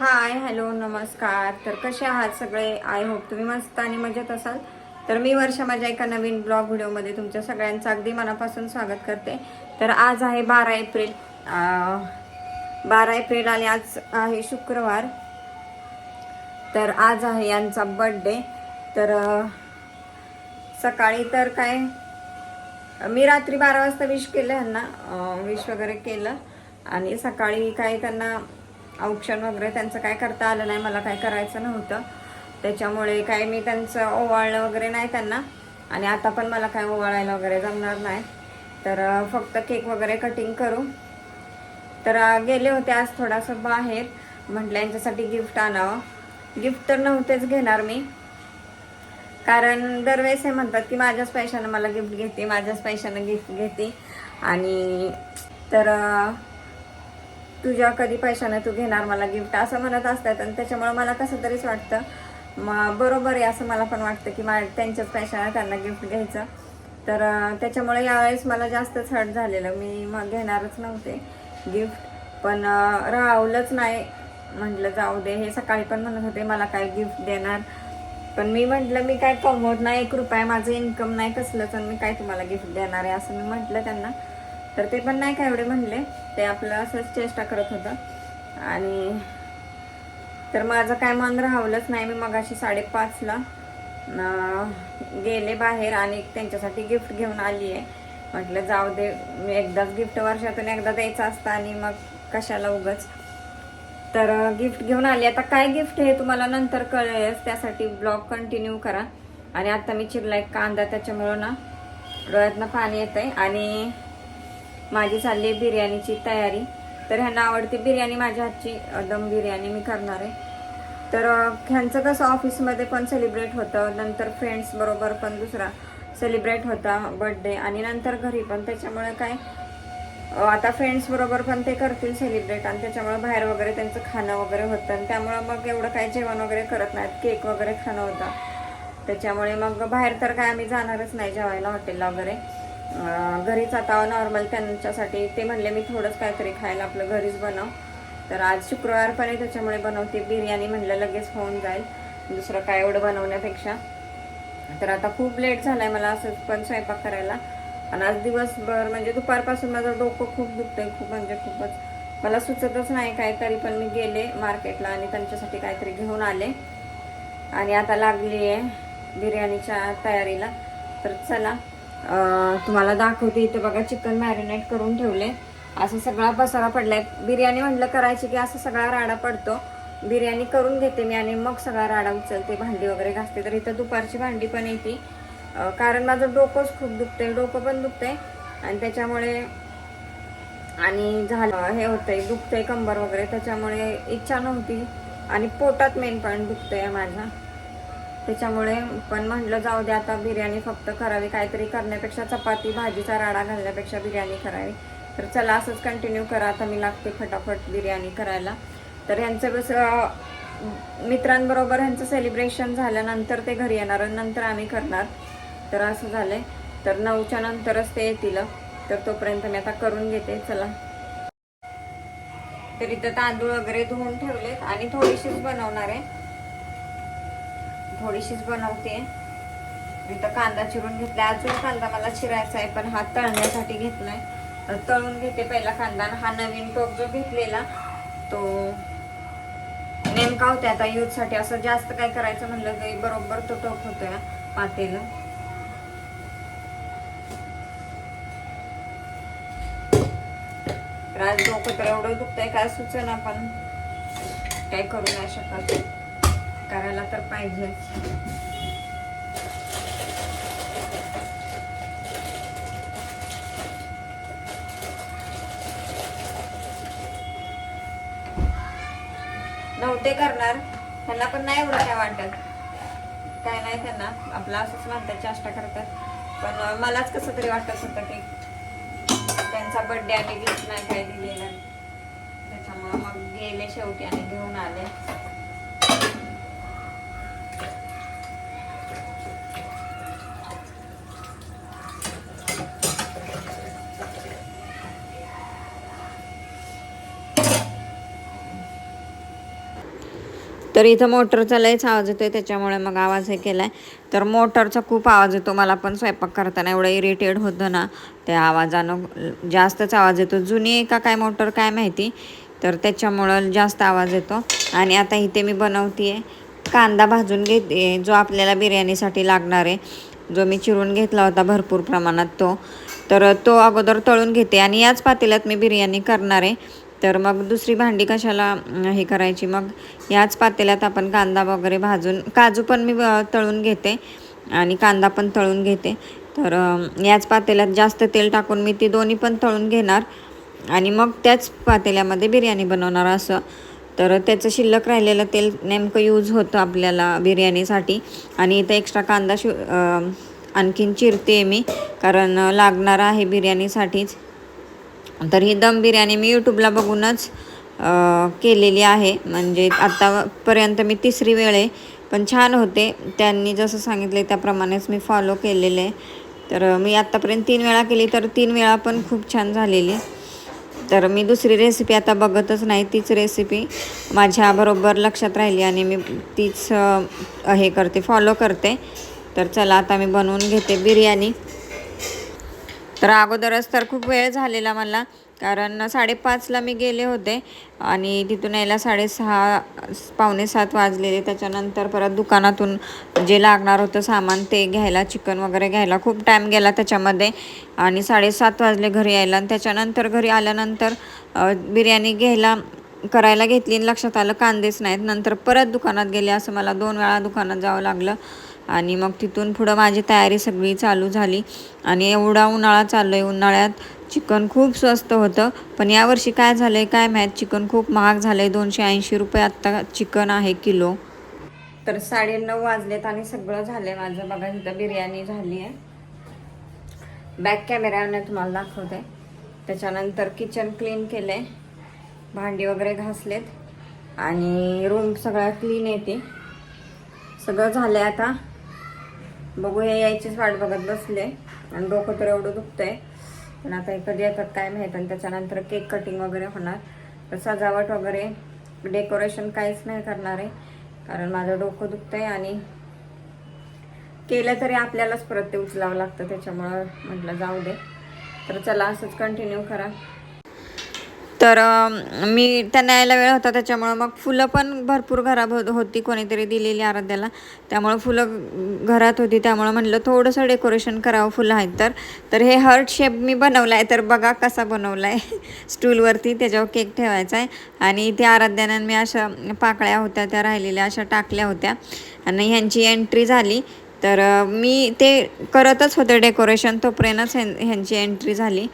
Hi hello नमस्कार. तर कसे आहात सगळे? आय होप तुम्ही मस्त आणि मजेत असाल. तर मी वर्षा माझ्या एका नवीन ब्लॉग व्हिडिओमध्ये तुमच्या सगळ्यांचं अगदी मनापासून स्वागत करते. तर आज आहे बारा एप्रिल. बारा एप्रिल आणि आज आहे शुक्रवार. तर आज आहे यांचा बड्डे तर सकाळी तर काय मी रात्री बारा वाजता विश केलं ह्यांना विश वगैरे केलं. आणि सकाळी काय त्यांना औक्षण वगैरे त्यांचं काय करता आलं नाही मला काय करायचं नव्हतं. त्याच्यामुळे काय मी त्यांचं ओवाळलं वगैरे नाही त्यांना. आणि आता पण मला काय ओवाळायला वगैरे जमणार नाही. तर फक्त केक वगैरे कटिंग करू. तर गेले होते आज थोडासा बाहेर. म्हटलं यांच्यासाठी गिफ्ट आणावं. गिफ्ट तर नव्हतेच घेणार मी. कारण दरवेळेस हे म्हणतात की माझ्याच पैशानं मला गिफ्ट घेते माझ्याच पैशानं गिफ्ट घेते. आणि तर तुझ्या कधी पैशानं तू घेणार मला गिफ्ट असं म्हणत असतात आणि त्याच्यामुळे मला कसं तरीच वाटतं. मग बरोबर आहे असं मला पण वाटतं की मा त्यांच्याच पैशानं त्यांना गिफ्ट घ्यायचं. तर त्याच्यामुळे यावेळेस मला जास्तच हट झालेलं. मी मग घेणारच नव्हते गिफ्ट पण अं, राहवलंच नाही म्हटलं जाऊ दे. हे सकाळी पण म्हणत होते मला काय गिफ्ट देणार? पण मी म्हटलं मी काय कमवत नाही. एक रुपया माझं इन्कम नाही कसलंच आणि मी काय तुम्हाला गिफ्ट देणार आहे? असं मी म्हटलं त्यांना. तर ते पण नाही का एवढे म्हणले. ते आपलं असंच चेष्टा करत होतं. आणि तर माझं काय मन राहवलंच नाही. मी मगाशी साडेपाचला गेले बाहेर आणि त्यांच्यासाठी गिफ्ट घेऊन आली आहे म्हटलं जाऊ दे मी एकदाच गिफ्ट वर्षातून एकदा द्यायचं असतं आणि मग कशाला उगच. तर गिफ्ट घेऊन आली. आता काय गिफ्ट हे तुम्हाला नंतर कळेलच. त्यासाठी ब्लॉग कंटिन्यू करा. आणि आता मी चिरला एक कांदा त्याच्यामुळं ना डोळ्यातनं पाणी येत आहे आणि माझी चालली आहे बिर्याणीची तयारी. तर ह्यांना आवडते बिर्याणी माझ्या हातची दम बिर्याणी मी करणार आहे. तर ह्यांचं कसं ऑफिसमध्ये पण सेलिब्रेट होतं नंतर फ्रेंड्सबरोबर पण दुसरा सेलिब्रेट होता बर्थडे आणि नंतर घरी पण. त्याच्यामुळे काय आता फ्रेंड्सबरोबर पण ते करतील सेलिब्रेट आणि त्याच्यामुळे बाहेर वगैरे त्यांचं खाणं वगैरे होतं. आणि त्यामुळं मग एवढं काय जेवण वगैरे करत नाहीत. केक वगैरे खाणं होतं. त्याच्यामुळे मग बाहेर तर काय आम्ही जाणारच नाही जेवायला हॉटेलला वगैरे. घरीच आता नॉर्मल त्यांच्यासाठी ते म्हणले मी थोडंच काहीतरी खायला आपलं घरीच बनव. तर आज शुक्रवार पण आहे त्याच्यामुळे बनवते. बिर्याणी म्हणलं लगेच होऊन जाईल. दुसरं काय एवढं बनवण्यापेक्षा. तर आता खूप लेट झालाय मला असं पण स्वयंपाक करायला. आणि आज दिवसभर म्हणजे दुपारपासून माझं डोकं खूप दुखतंय खूप म्हणजे खूपच. मला सुचतच नाही काय तरी पण मी गेले मार्केटला आणि त्यांच्यासाठी काहीतरी घेऊन आले. आणि आता लागली आहे बिर्याणीच्या तयारीला. तर चला तुम्हाला दाखवते. इथं बघा चिकन मॅरिनेट करून ठेवले. असं सगळा पसारा पडलाय. बिर्याणी म्हटलं करायची की असं सगळा राडा पडतो. बिर्याणी करून घेते मी आणि मग सगळा राडा उचलते. भांडी वगैरे घासते. तर इथं दुपारची भांडी पण येते. कारण माझं डोकंच खूप दुखतंय. डोकं पण दुखतंय. आणि त्याच्यामुळे आणि झालं हे होतंय. दुखतंय कंबर वगैरे. त्याच्यामुळे इच्छा नव्हती. आणि पोटात मेन पॉईंट दुखतंय माझा. त्याच्यामुळे पण म्हटलं जाऊ दे आता बिर्याणी फक्त करावी काहीतरी करण्यापेक्षा चपाती भाजीचा राडा घालण्यापेक्षा बिर्याणी करावी. तर चला असंच कंटिन्यू करा आता मी लागते फटाफट बिर्याणी करायला. तर ह्यांचं कसं मित्रांबरोबर ह्यांचं सेलिब्रेशन झाल्यानंतर ते घरी येणार आणि नंतर आम्ही करणार. तर असं झालंय. तर नऊच्या नंतरच ते येतील. तर तोपर्यंत मी आता करून घेते. चला. तर इथं तांदूळ वगैरे धुवून ठेवलेत आणि थोडीशीच बनवणार आहे. थोडीशीच बनवते. इथं कांदा चिरून घेतला. अजून कांदा मला चिरायचा आहे पण हा तळण्यासाठी घेतलाय. आहे तळून घेते पहिला कांदा. आणि हा नवीन टोप जो घेतलेला तो नेमका होता आता यूजसाठी असं जास्त काय करायचं म्हणलं की बरोबर तो टोप होतोय पातेलं. तर आज डोकं तर एवढं दुखतंय काय सुचना पण. काय करू नाही शकत तर पाहिजे. नव्हते करणार. त्यांना पण नाही एवढं काय वाटत. काय नाही त्यांना. आपलं असंच म्हणतात चेष्टा करतात. पण मलाच कसं तरी वाटत होतं की त्यांचा बर्थडे आणि गिफ्ट नाही काय दिलेला त्याच्यामुळं मग गेले शेवटी आणि घेऊन आले तर इथं मोटरचा लयच आवाज येतोय त्याच्यामुळे मग आवाज हे केला आहे तर मोटरचा खूप आवाज येतो मला पण स्वयंपाक करताना एवढं इरिटेट होतं ना त्या आवाजानं जास्तच आवाज येतो. जुनी का काय मोटर काय माहिती तर त्याच्यामुळं जास्त आवाज येतो. आणि आता इथे मी बनवते कांदा भाजून घेते जो आपल्याला बिर्याणीसाठी लागणार आहे. जो मी चिरून घेतला होता भरपूर प्रमाणात तो. तर तो अगोदर तळून घेते आणि याच पातेल्यात मी बिर्याणी करणार आहे. तर मग दुसरी भांडी कशाला हे करायची? मग याच पातेल्यात आपण कांदा वगैरे भाजून काजू पण मी तळून घेते आणि कांदा पण तळून घेते. तर याच पातेल्यात जास्त तेल टाकून मी ती दोन्ही पण तळून घेणार आणि मग त्याच पातेल्यामध्ये बिर्याणी बनवणार असं. तर त्याचं शिल्लक राहिलेलं तेल नेमकं यूज होतं आपल्याला बिर्याणीसाठी. आणि इथं एक्स्ट्रा कांदा शि आणखीन चिरते मी कारण लागणार आहे बिर्याणीसाठीच. तर ही दम बिर्याणी मी यूट्यूबला बघूनच केलेली आहे. म्हणजे आत्तापर्यंत मी तिसरी वेळ आहे पण छान होते. त्यांनी जसं सांगितले त्याप्रमाणेच मी फॉलो केलेले आहे. तर मी आत्तापर्यंत तीन वेळा केली तर तीन वेळा पण खूप छान झालेली तर मी दुसरी रेसिपी आता बघतच नाही तीच रेसिपी माझ्याबरोबर लक्षात राहिली आणि मी तीच हे करते फॉलो करते. तर चला आता मी बनवून घेते बिर्याणी. तर अगोदरच तर खूप वेळ झालेला मला. कारण साडेपाचला मी गेले होते आणि तिथून यायला साडेसहा पावणे सात वाजलेले. त्याच्यानंतर परत दुकानातून जे लागणार होतं सामान ते घ्यायला चिकन वगैरे घ्यायला खूप टाईम गेला त्याच्यामध्ये. आणि साडेसात वाजले घरी यायला. आणि त्याच्यानंतर घरी आल्यानंतर बिर्याणी घ्यायला करायला घेतली. आणि लक्षात आलं कांदेच नाहीत. नंतर परत दुकानात गेले. असं मला दोन वेळा दुकानात जावं लागलं. आणि मग तिथून पुढं माझी तयारी सगळी चालू झाली. आणि एवढा उन्हाळा चाललो आहे उन्हाळ्यात चिकन खूप स्वस्त होतं. पण यावर्षी काय झालं आहे काय माहीत? चिकन खूप महाग झालं आहे दोनशे ऐंशी रुपये आत्ता चिकन आहे किलो. तर साडेनऊ वाजलेत आणि सगळं झालं आहे माझं. बघा इथं बिर्याणी झाली आहे. बॅक कॅमेऱ्याने तुम्हाला दाखवते. त्याच्यानंतर किचन क्लीन केलं आहे भांडी वगैरे घासलेत. आणि रूम सगळ्या क्लीन येते सगळं झालं आहे आता. बघूया यायचीच वाट बघत बसले. आणि डोकं तर एवढं दुखतंय. पण आता हे कधी येतात काय माहीत. आणि त्याच्यानंतर केक कटिंग वगैरे होणार. तर सजावट वगैरे डेकोरेशन काहीच नाही करणार आहे. कारण माझं डोकं दुखतंय आणि केलं तरी आपल्यालाच परत ते उचलावं लागतं. त्याच्यामुळं म्हटलं जाऊ दे. तर चला असंच कंटिन्यू करा. तर मी त्यांना यायला वेळ होता त्याच्यामुळं मग फुलं पण भरपूर घरात हो-, होती कोणीतरी दिलेली आराध्याला. त्यामुळं फुलं घरात होती त्यामुळं म्हटलं थोडंसं डेकोरेशन करावं फुलं आहेत तर. तर हे हर्ट शेप मी बनवला आहे तर बघा कसा बनवला आहे स्टूलवरती त्याच्यावर केक ठेवायचा आहे आणि त्या आराध्यानं मी अशा पाकळ्या होत्या त्या राहिलेल्या अशा टाकल्या होत्या. आणि ह्यांची एंट्री झाली. तर मी ते करतच होते डेकोरेशन तोपर्यंतच ह्यां ह्यांची एंट्री झाली.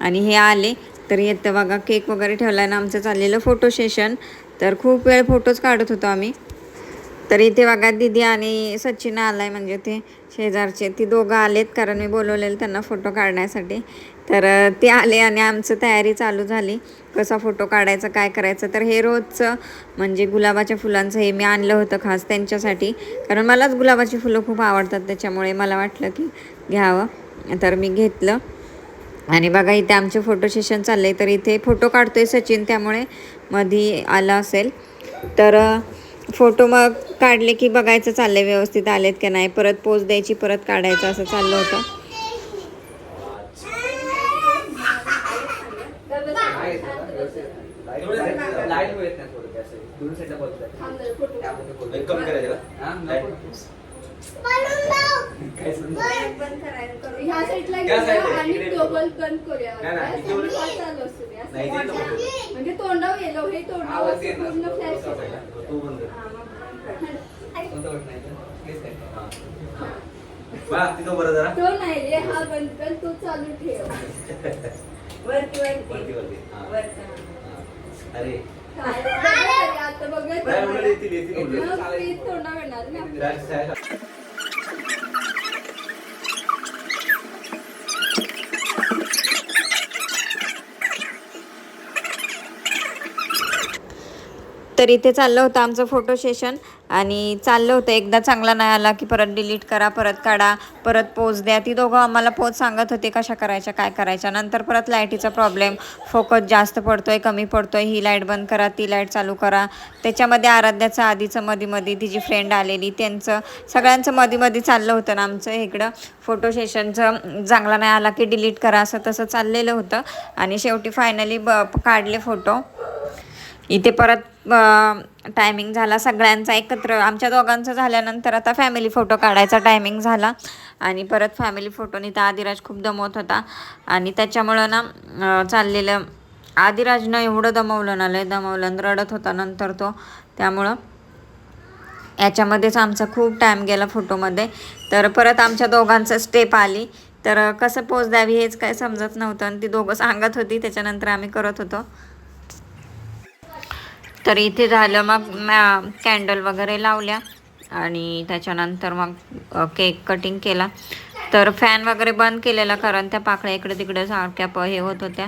आणि हे आले. तर येतं बघा. केक वगैरे ठेवला आहे ना आमचं चाललेलं फोटो सेशन तर खूप वेळ फोटोज काढत होतो आम्ही. तर इथे बघा दिदी आणि सचिन आला आहे म्हणजे ते शेजारचे. ती दोघं आलेत कारण मी बोलवलेलं त्यांना फोटो काढण्यासाठी. तर ते आले आणि आमचं तयारी चालू झाली. कसा फोटो काढायचा काय करायचं. तर हे रोजचं म्हणजे गुलाबाच्या फुलांचं हे मी आणलं होतं खास त्यांच्यासाठी. कारण मलाच गुलाबाची फुलं खूप आवडतात. त्याच्यामुळे मला वाटलं की घ्यावं. तर मी घेतलं. आणि बघा इथे आमचे फोटो सेशन चाललंय तर इथे फोटो काढतोय सचिन त्यामुळे मधी आला असेल. तर फोटो मग काढले की बघायचं चाललंय व्यवस्थित आलेत का नाही. परत पोच द्यायची परत काढायचं असं चाललं होतं. लाइट हा. काय समजलं? ह्या साईडला त्या घेऊया साईडला, आणि इकडे डबल बंद करूया नाही, नाही, असं इकडे- पाच चालू असू दे, असं. नाही, इथे नको करू. म्हणजे तोंडावर येलो हे तोंडावर आवाज असं येत पूर्ण नसतो. फ्लॅश तो साईडला. तो बंद कर. हा, मग बंद कर. कोणतं बटन आहे इथं? हेच आहे. हा. बा तिथं बरं जरा तो नाही रे हा बंद कर तो चालू ठेव वरती वरती वरती. वरती हा. अरे काय आता बघत नाही, येतील, येतील. मग ना. तर इथे चाललं होतं आमचं फोटो सेशन आणि चाललं होतं. एकदा चांगला नाही आला की परत डिलीट करा परत काढा परत पोच द्या. ती दोघं आम्हाला पोच सांगत होते कशा करायच्या काय करायच्या. नंतर परत लाईटीचा प्रॉब्लेम फोकस जास्त पडतोय कमी पडतोय. ही लाइट बंद करा ती लाइट चालू करा. त्याच्यामध्ये आराध्याचं आधीचं मधी मधी तिची फ्रेंड आलेली. त्यांचं सगळ्यांचं मधी मधी चाललं होतं ना आमचं इकडं. फोटो सेशनचं चांगला नाही आला की डिलीट करा. असं तसं चाललेलं होतं. आणि शेवटी फायनली ब काढले फोटो इथे परत टायमिंग झाला. सगळ्यांचा एकत्र आमच्या दोघांचं झाल्यानंतर आता फॅमिली फोटो काढायचा टायमिंग झाला. आणि परत फॅमिली फोटोनी तर आदिराज खूप दमवत होता. आणि त्याच्यामुळं ना चाललेलं आदिराजनं एवढं दमवलं ना लय दमवलं आणि रडत होता नंतर तो. त्यामुळं याच्यामध्येच आमचा खूप टाईम गेला फोटोमध्ये तर परत आमच्या दोघांचं स्टेप आली. तर कसं पोच द्यावी हेच काय समजत नव्हतं. आणि ती दोघं सांगत होती. त्याच्यानंतर आम्ही करत होतो. तर इथे झालं. मग कॅन्डल वगैरे लावल्या आणि त्याच्यानंतर मग केक कटिंग केला. तर फॅन वगैरे बंद केलेला कारण त्या पाकळ्या इकडे तिकडे सारख्या प हे होत होत्या.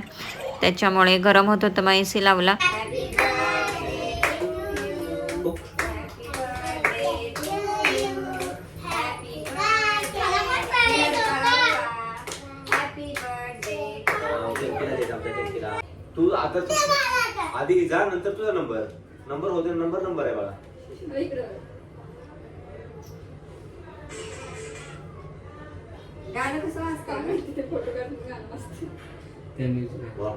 त्याच्यामुळे गरम होत होतं मग ए सी लावला. तू आता तू- आधी जा नंतर तुझा नंबर. नंबर होते नंबर नंबर आहे बाळा. इकडं गाणं कसं वाजतं? तिथे फोटो काढून गाणं वाजतं. वा.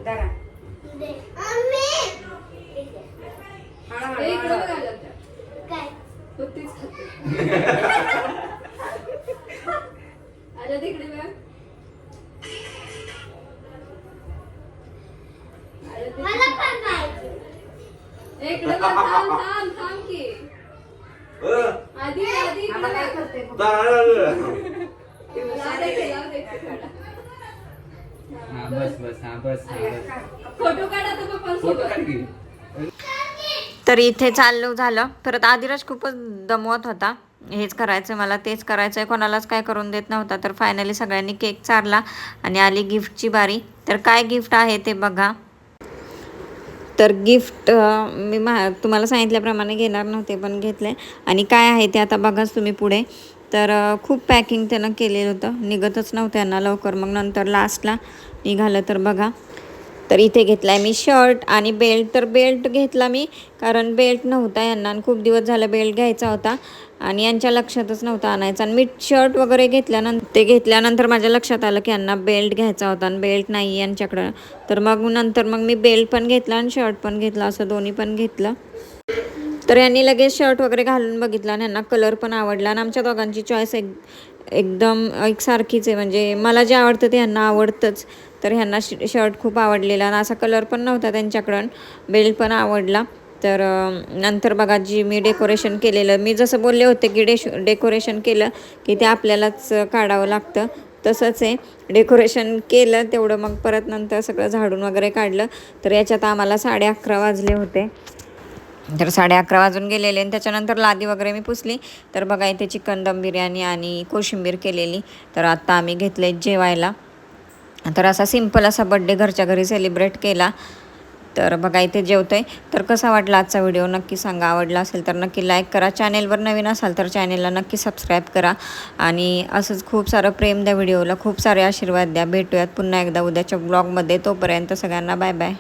हे इकडं. तो तीच खाते. तर इथे चाललो झालं. परत आदिराज खूपच दमवत होता. हेच करायचं आहे मला तेच करायचं आहे कोणालाच काय करून देत नव्हता. तर फायनली सगळ्यांनी केक चारला आणि आली गिफ्टची बारी. तर काय गिफ्ट आहे ते बघा. तर गिफ्ट मी मा तुम्हाला सांगितल्याप्रमाणे घेणार नव्हते पण घेतले. आणि काय आहे ते आता बघाच तुम्ही पुढे. तर खूप पॅकिंग त्यानं केलेलं होतं. निघतच नव्हतं यांना लवकर. मग नंतर लास्टला निघालं तर बघा. तर इथे घेतला आहे मी शर्ट आणि बेल्ट. तर बेल्ट घेतला मी कारण बेल्ट नव्हता यांना आणि खूप दिवस झालं बेल्ट घ्यायचा होता आणि यांच्या लक्षातच नव्हता आणायचा. आणि मी शर्ट वगैरे घेतल्यानंतर ते घेतल्यानंतर माझ्या लक्षात आलं की यांना बेल्ट घ्यायचा होता आणि बेल्ट नाही यांच्याकडं. तर मग नंतर मग मी बेल्ट पण घेतला आणि शर्ट पण घेतला असं दोन्ही पण घेतलं. तर यांनी लगेच शर्ट वगैरे घालून बघितला आणि यांना कलर पण आवडला आणि आमच्या दोघांची चॉईस एक एकदम एकसारखीच आहे. म्हणजे मला जे आवडतं ते ह्यांना आवडतंच. तर ह्यांना श शर्ट खूप आवडलेला आणि असा कलर पण नव्हता त्यांच्याकडं बेल्ट पण आवडला. तर नंतर बघा जी मी डेकोरेशन केलेलं मी जसं बोलले होते की डेश डेकोरेशन केलं की ते आपल्यालाच काढावं लागतं. तसंच आहे डेकोरेशन केलं तेवढं मग परत नंतर सगळं झाडून वगैरे काढलं. तर याच्यात आम्हाला साडे अकरा वाजले होते. तर साडे अकरा वाजून गेलेले आणि त्याच्यानंतर लादी वगैरे मी पुसली. तर बघा इथे चिकन दम बिर्याणी आणि कोशिंबीर केलेली. तर आत्ता आम्ही घेतले जेवायला. तर असा सिंपल असा बड्डे घरच्या घरी सेलिब्रेट केला. तर बघा इथे जेवतोय. तर कसा वाटला आजचा व्हिडिओ नक्की सांगा. आवडला असेल तर नक्की लाईक करा. चॅनेलवर नवीन असाल तर चॅनेलला नक्की सबस्क्राईब करा. आणि असंच खूप सारं प्रेम द्या व्हिडिओला खूप सारे आशीर्वाद द्या. भेटूयात पुन्हा एकदा उद्याच्या ब्लॉगमध्ये तोपर्यंत सगळ्यांना बाय बाय